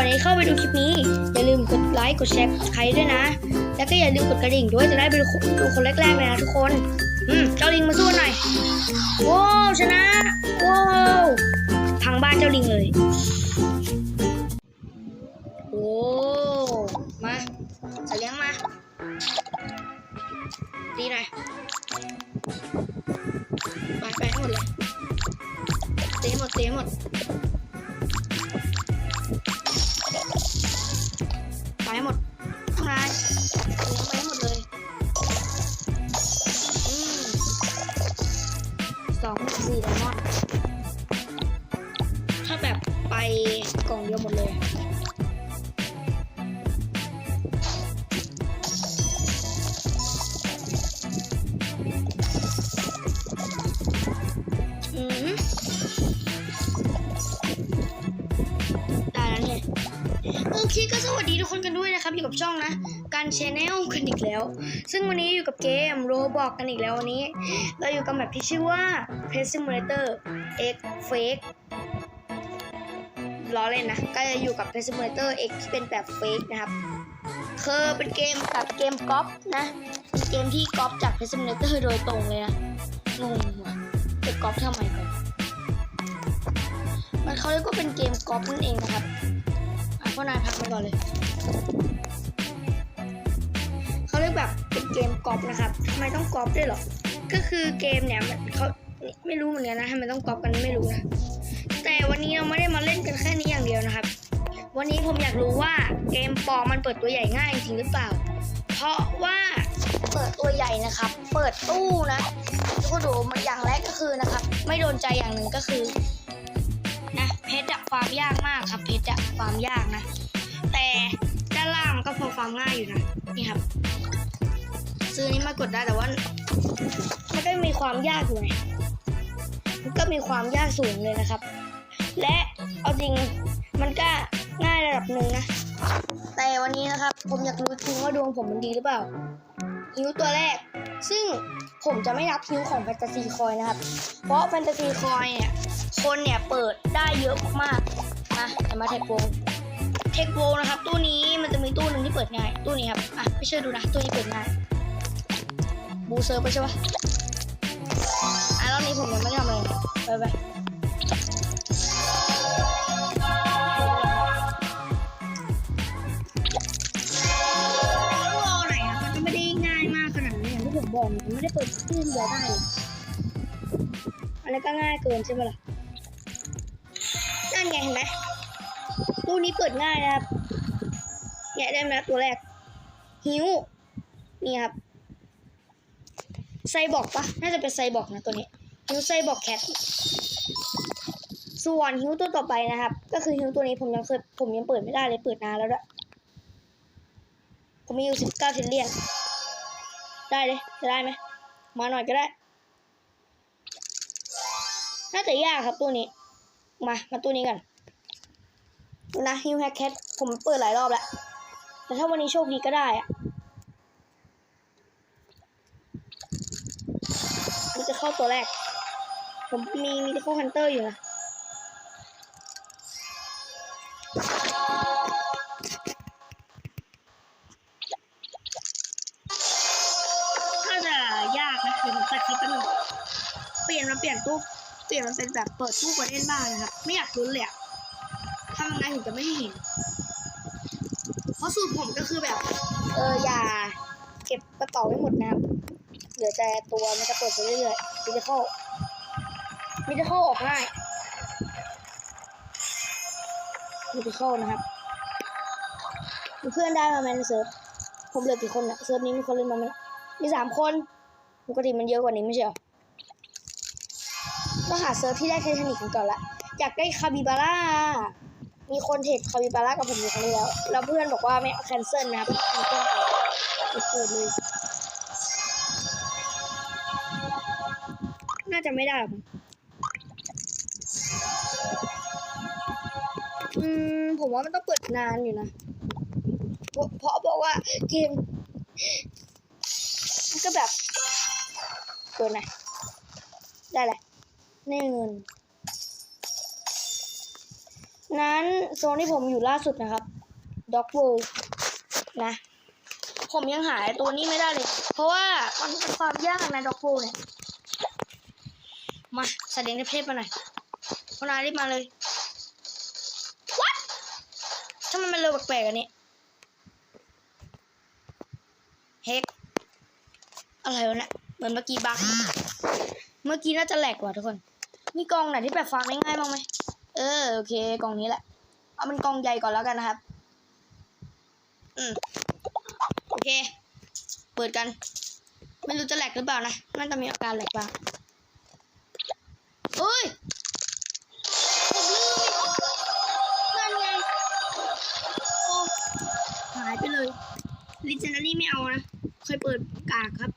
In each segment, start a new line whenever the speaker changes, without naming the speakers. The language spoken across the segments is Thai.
อนนี้เข้าไปดูคลิปนี้ อย่าลืมกดไลค์กดแชร์ใครด้วยนะ แล้วก็อย่าลืมกดกระดิ่งด้วยจะได้ไปดูคนแรกๆเลยนะทุกคน อืมเจ้าลิงมาสู้หน่อยว้าวชนะว้าวพังบ้านเจ้าลิงเลยโอ้มาสัตว์เลี้ยงมาดีหน่อยไปไปหมดเลยเตีให้หมดเตีให้หมด นกันด้วยนะครับอยู่กับช่องนะ การชแนลกันอีกแล้ว ซึ่งวันนี้อยู่กับเกมโรบอกกันอีกแล้ววันนี้ เราอยู่กับแบบที่ชื่อว่า p e s Simulator X Fake ล้อเล่นนะ ก็จะอยู่กับ p e s Simulator X ที่เป็นแบบ Fake นะครับคือเป็นเกมแบบเกมก๊อปนะเป็นเกมที่ก๊อปจาก p e s Simulator โดยตรงเลยนะงงว่ะจะก๊อปทำไมก่อนมันเขาเรียกว่าเป็นเกมก๊อปนั่นเองนะครับอะพ่อนายพักไปก่อนเลย เขาเรียกแบบเป็นเกมกรอล์ฟนะครับทำไมต้องกรอล์ฟด้วยหรอ ก็คือเกมเนี่ยมันเขาไม่รู้เหมือนกันนะทำไมต้องกรอล์ฟกันไม่รู้นะ แต่วันนี้เราไม่ได้มาเล่นกันแค่นี้อย่างเดียวนะครับ วันนี้ผมอยากรู้ว่าเกมปอมันเปิดตัวใหญ่ง่ายจริงหรือเปล่า เพราะว่าเปิดตัวใหญ่นะครับ เปิดตู้นะทุกคนดูมันอย่างแรกก็คือนะครับ ไม่โดนใจอย่างหนึ่งก็คือนะเพชรอะฟามยากมากครับเพชรอะฟามยากนะ แต่ ล่างมันก็พอฟาร์มง่ายอยู่นะ นี่ครับ ซื้อนี้มากดได้แต่ว่า มันก็มีความยากอยู่ไงมันก็มีความยากสูงเลยนะครับ และเอาจริงมันก็ง่ายระดับหนึ่งนะ แต่วันนี้นะครับ ผมอยากรู้จริงว่าดวงผมมันดีหรือเปล่าฮิ้วตัวแรก ซึ่งผมจะไม่นับฮิ้วของแฟนตาซีคอยนะครับ เพราะแฟนตาซีคอยเนี่ย คนเนี่ยเปิดได้เยอะมากๆนะแต่มาเทคโวเทคโวนะครับ ตู้นี้มันจะมีตู้หนึ่งที่เปิดง่าย ตู้นี้ครับ อะไม่เชื่อดูนะ ตู้นี้เปิดง่าย บูเซอร์ไปใช่ปะอะรอบนี้ผมยังไม่ทำอะไรไปไปรอหน่อยอะมันก็ไม่ได้ง่ายมากขนาดนั้นอย่างที่ผมบอกมันไม่ได้เปิดตู้เดียวได้อันนี้ก็ง่ายเกินใช่ไหมล่ะ นั่นไงเห็นไหม ตู้นี้เปิดง่ายนะครับเนี่ยได้มาตัวแรก หิวนี่ครับ ไซบอร์กปะน่าจะเป็นไซบอร์กนะตัวนี้ หิวไซบอร์กแคทส่วนหิวตัวต่อไปนะครับ ก็คือหิวตัวนี้ผมยังเคยผมยังเปิดไม่ได้เลยเปิดนานแล้วด้วยผมมีอยู่สิบเก้าเทนเลียนได้เลยจะได้ไหมมาหน่อยก็ได้ น่าจะยากครับตัวนี้ มา มาตัวนี้กัน นะฮิวแฮกแคทผมเปิดหลายรอบแล้ว แต่ถ้าวันนี้โชคดีก็ได้อะมันจะเข้าตัวแรก ผมมีมีแต่เข้าฮันเตอร์อยู่นะถ้าจะยากนะเดี๋ยวผมตัดคลิปไปหนึ่งเปลี่ยนมาเปลี่ยนตู้เปลี่ยนมันเป็นแบบเปิดตู้กดเล่นบ้างนะครับ ไม่อยากลุ้นเลยอะ ทำยังไงถึงจะไม่ให้เห็น เพราะสูตรผมก็คือแบบ เอออย่า เก็บกระเป๋าไว้หมดนะครับ เหลือแต่ตัวมันจะเปิดไปเรื่อยๆมิจะเข้ามิจะเข้าออกง่ายมิจะเข้านะครับมีเพื่อนได้มาไหมนเซิร์ฟผมเหลือกี่คนอะเซิร์ฟนี้มีคนเล่นมาไหมมีสามคนปกติมันเยอะกว่านี้ไม่ใช่เหรอก็หาเซิร์ฟที่ได้ไททานิกกันก่อนละ อยากได้คาบิบาร่า มีคนเทรดคาบิบาร่ากับผมอยู่ครั้งแล้ว แล้วเพื่อนบอกว่าไม่เอาแคนเซิลนะครับมีเพื่อนไปเปิดเลยน่าจะไม่ได้หรอกอืม ผมว่ามันต้องเปิดนานอยู่นะ เพราะเพราะบอกว่าเกมก็แบบเปิดไหนได้แหละแน่เงิน นั้นโซนที่ผมอยู่ล่าสุดนะครับด็อกโวนะ ผมยังหาไอ้ตัวนี้ไม่ได้เลย เพราะว่ามันเป็นความยากนะด็อกโวเนี่ย มาแสดงในเพศมาหน่อยพนารีบมาเลย What ทำไมมันเร็วแปลกๆอันนี้เฮกอะไรวะเนี่ยเหมือนเมื่อกี้บักเมื่อกี้น่าจะแหลกกว่าทุกคน มีกองไหนที่แบบฟังได้ง่ายบ้างไหม ออโอเค กล่องนี้แหละ เอาเป็นกล่องใหญ่ก่อนแล้วกันนะครับ อืมโอเค เปิดกัน ไม่รู้จะแหลกหรือเปล่านะน่าจะมีอาการแหลกบ้างเฮ้ยนั่นไงหายไปเลยลิเจนารี่ไม่เอานะ เคยเปิดกากครับ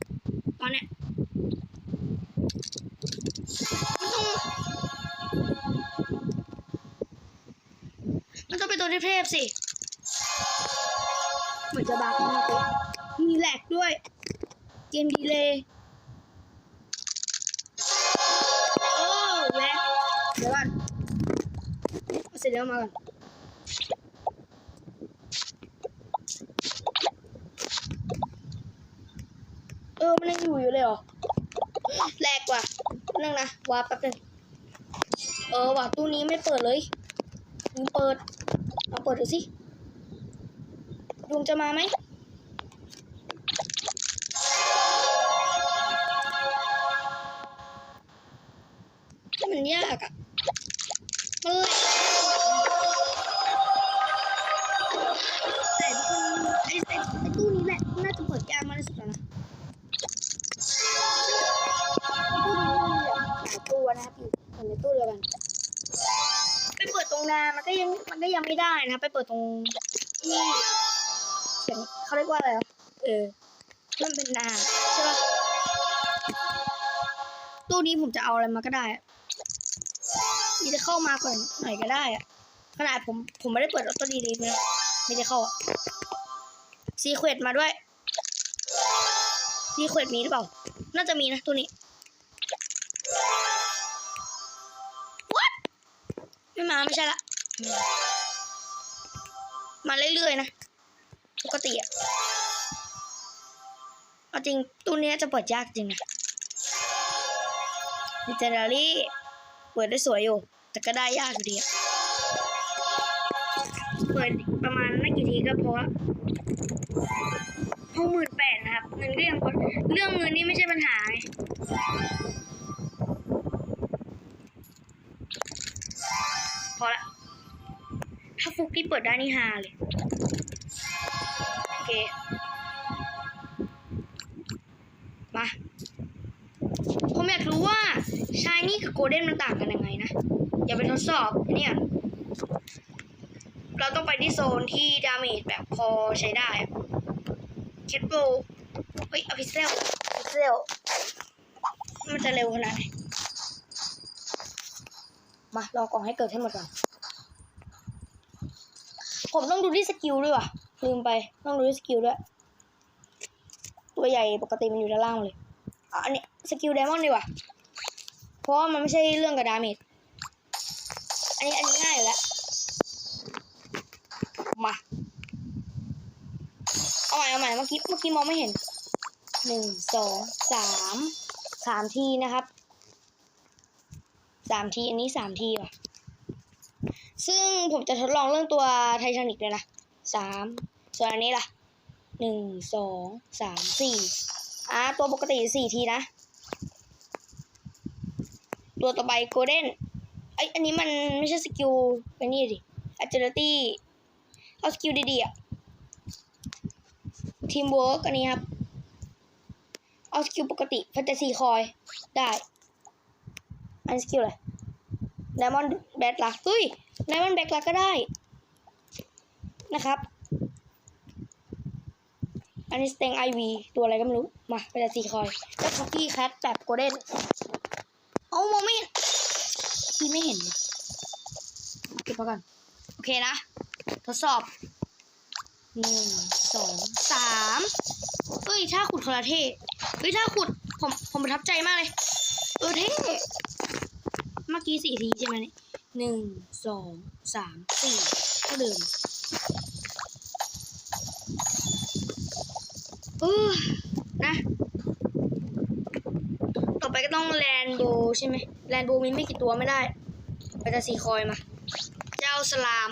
ต้องมันต้เป็นตัวเทพสิ เหมือนจะบักมากเลยมีแหลกด้วย เกมดีเลยโอ้แหลกเดี๋ยวก่อนเอาเสร็จแล้วมาก่อนเออมันยังอยู่อยู่เลยเหรอแรกว่ะนั่งนะวาร์ปแป๊บนึงเออว่ะตู้นี้ไม่เปิดเลยมึงเปิด ลองเปิดดูสิยุงจะมาไหมมันยากอะมันแหลกแต่ทุกคนไอ้ไอ้ไอ้ตู้นี้แหละน่าจะเปิดยากมากที่สุดแล้วนะ มันก็ยังมันก็ยังไม่ได้นะ ไปเปิดตรงนี่เขียนเขาเรียกว่าอะไรวะเออมันเป็นนาใช่ปะตู้นี้ผมจะเอาอะไรมาก็ได้อะจะเข้ามาก่อนหน่อยก็ได้อะขนาดผมผมไม่ได้เปิดออโต้ดีเลีทนะไม่ได้เข้าซีเควตมาด้วยซีเควตมีหรือเปล่า น่าจะมีนะตัวนี้ What ไม่มาไม่ใช่ละ มาเรื่อยๆนะปกติอะเอาจริงตู้นี้จะเปิดยากจริงนะดิเจเนอรี่เปิดได้สวยอยู่ แต่ก็ได้ยากอยู่ดีอะเปิดประมาณไม่กี่ทีก็พอละหกหมื่นแปดนะครับเงินก็ยังพอเรื่องเงินนี่ไม่ใช่ปัญหาไงพอละ ฟุกที่เปิดได้นี่ฮาเลย โอเค มาผมอยากรู้ว่าชายนี่กับโกลเด้นมันต่างกันยังไงนะ อย่าไปทดสอบเนี่ยเราต้องไปที่โซนที่ดาเมจแบบพอใช้ได้อะเคทโบเฮ้ยอพิเซลอพิเซลมันจะเร็วขนาดไหนมา รอก่องให้เกิดให้หมดก่อน ผมต้องดูที่สกิลด้วยว่ะ ลืมไป ต้องดูที่สกิลด้วย ตัวใหญ่ปกติมันอยู่ด้านล่างเลยอันนี้สกิลไดมอนด์ดีกว่า เพราะว่ามันไม่ใช่เรื่องกับดาเมจอันนี้อันนี้ง่ายอยู่แล้ว มา เอาใหม่เอาใหม่เมื่อกี้เมื่อกี้มองไม่เห็น หนึ่งสองสามสามทีนะครับ สามทีอันนี้สามทีว่ะ ซึ่งผมจะทดลองเรื่องตัวไททานิกเลยนะสามส่วนอันนี้ล่ะหนึ่งสองสามสี่อ่าตัวปกติสี่ทีนะ ตัวต่อไปโกลเด้นไอยอันนี้มันไม่ใช่สกิลไอ้นี่ดิ agility เอาสกิลดีๆอะทีมเวิร์กอันนี้ครับ เอาสกิลปกติแฟนตาซีคอย ได้ อันนสกิลอะไรไดมอนด์แบทลักเฮ้ย ไดมอนด์แบทลักก็ได้นะครับ อันนี้สเตงไอวีตัวอะไรก็ไม่รู้ มาแฟนตาซีคอยแล้วท็อกกี้แคทแบบโกลเด้นเอามองไม่เห็นพี่ไม่เห็นเก็บไว้ก่อน โอเคนะ ทดสอบหนึ่งสองสามเฮ้ย ถ้าขุดโทรเท่เฮ้ย ถ้าขุด ผม ผมประทับใจมากเลย เออเท่เมื่อกี้สี่ทีใช่ไหมเนี่ย หนึ่งสองสามสี่เท่าเดิมเออนะ ต่อไปก็ต้องแลนโบใช่ไหมแลนโบมีไม่กี่ตัวไม่ได้ ไปแต่สีคอยมา เจ้าสลาม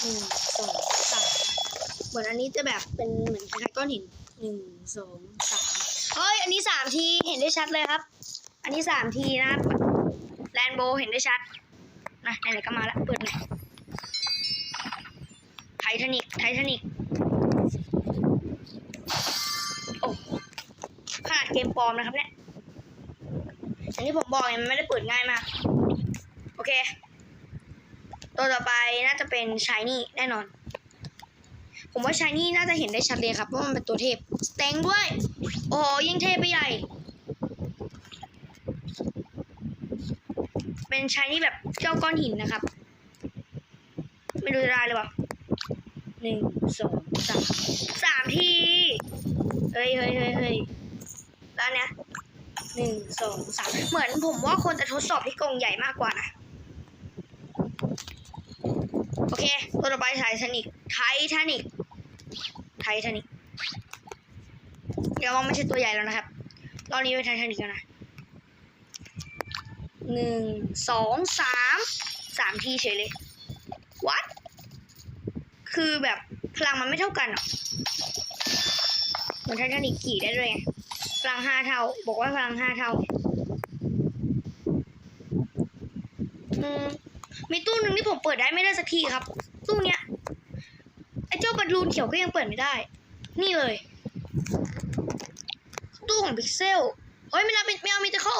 หนึ่งสองสามเหมือนอันนี้จะแบบเป็นเหมือนคล้ายๆก้อนหินหนึ่งสองสามเฮ้ย อันนี้สามที เห็นได้ชัดเลยครับ อันนี้สามทีนะครับ แลนโบเห็นได้ชัดนะไหนๆก็มาแล้วเปิดหน่อยไททานิกไททานิกโอ้ขนาดเกมปลอมนะครับเนี่ยอย่างที่ผมบอกไงมันไม่ได้เปิดง่ายมาก โอเค ตัวต่อไปน่าจะเป็นชายนี่แน่นอน ผมว่าชายนี่น่าจะเห็นได้ชัดเลยครับเพราะมันเป็นตัวเทพ สเต็งด้วย โอ้ยิ่งเทพไปใหญ่ เป็นชายนี่แบบเจ้าก้อนหินนะครับ ไม่รู้จะได้หรือเปล่าหนึ่งสองสามสามทีเฮ้ยเฮ้ยเฮ้ยเฮ้ยแล้วเนี้ยหนึ่งสองสามเหมือนผมว่าคนจะทดสอบที่กรงใหญ่มากกว่านะโอเคตัวต่อไปไททานิกไททานิกไททานิกเดี๋ยวว่าไม่ใช่ตัวใหญ่แล้วนะครับ รอบนี้เป็นไททานิกแล้วนะ หนึ่งสองสามสามทีเฉยเลยวัดคือแบบพลังมันไม่เท่ากันหรอเหมือนไททานิกขี่ได้ด้วยไงพลังห้าเท่า บอกว่าพลังห้าเท่าอืมมีตู้หนึ่งที่ผมเปิดได้ไม่ได้สักทีครับ ตู้เนี้ยไอ้เจ้าบอลลูนเขียวก็ยังเปิดไม่ได้ นี่เลย ตู้ของพิกเซลเฮ้ยไม่นับไม่เอามีแต่เข้า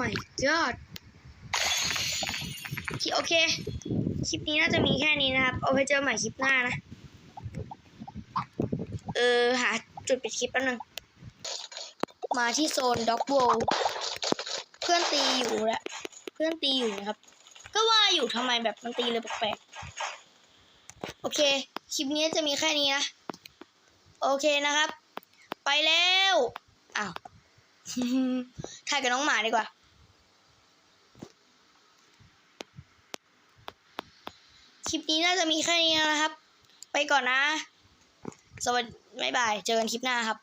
my god โอเค คลิปนี้น่าจะมีแค่นี้นะครับ เอาไปเจอใหม่คลิปหน้านะ เออ หาจุดปิดคลิปแป๊บนึง มาที่โซนด็อกโวเพื่อนตีอยู่แหละเพื่อนตีอยู่นะครับ ก็ว่าอยู่ทำไมแบบมันตีเลยแปลกๆ โอเค คลิปนี้จะมีแค่นี้นะ โอเคนะครับ ไปแล้ว อ้าว ถ่ายกับน้องหมาดีกว่า คลิปนี้น่าจะมีแค่นี้นะครับ ไปก่อนนะ สวัสดี บ๊ายบาย เจอกันคลิปหน้าครับ